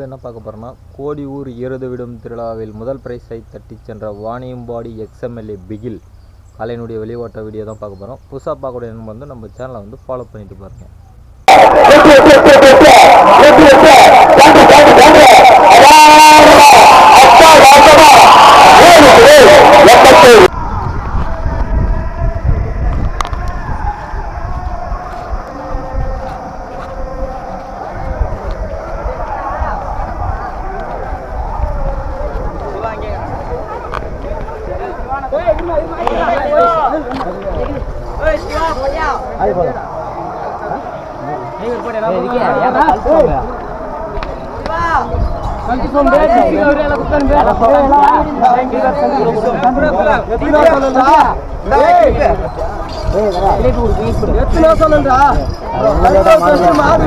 என்ன பார்க்க போகிறோம்னா கோடியூர் எருது விடும் திருவிழாவில் முதல் பிரைஸை தட்டிச் சென்ற வாணியம்பாடி எக்ஸ்எம்எல்ஏ பிகில் கலையினுடைய வெளியோட்ட வீடியோ தான் பார்க்க போகிறோம் புதுசாக பார்க்கக்கூடிய நண்பர் வந்து நம்ம சேனலை வந்து ஃபாலோ பண்ணிட்டு பாருங்கள் எத்தனை சொல்லுன்றா மாடு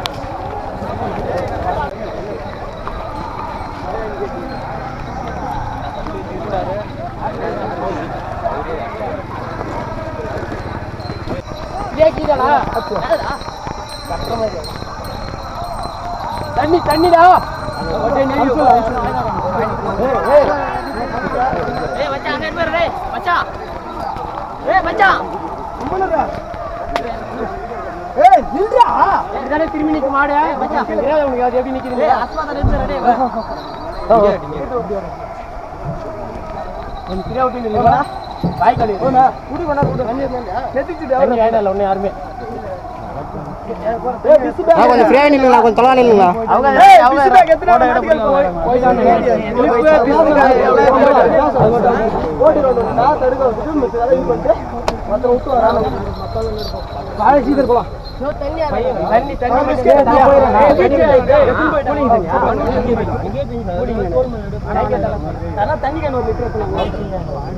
டெகுனோட தண்ணி தண்ணிடா. திரும்பி நிக்க மாடு மச்சான் தெரியாது உனக்கு அது எப்படி நிக்குது கொஞ்சம் ஃப்ரீயா போனா குடி கொண்டா குடி ஒண்ணே யாருமே கொஞ்சம் ஃப்ரீயா நில்லுங்களா கொஞ்சம் தொலை போலாம் தண்ணி தண்ணி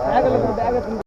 Hij gaat er.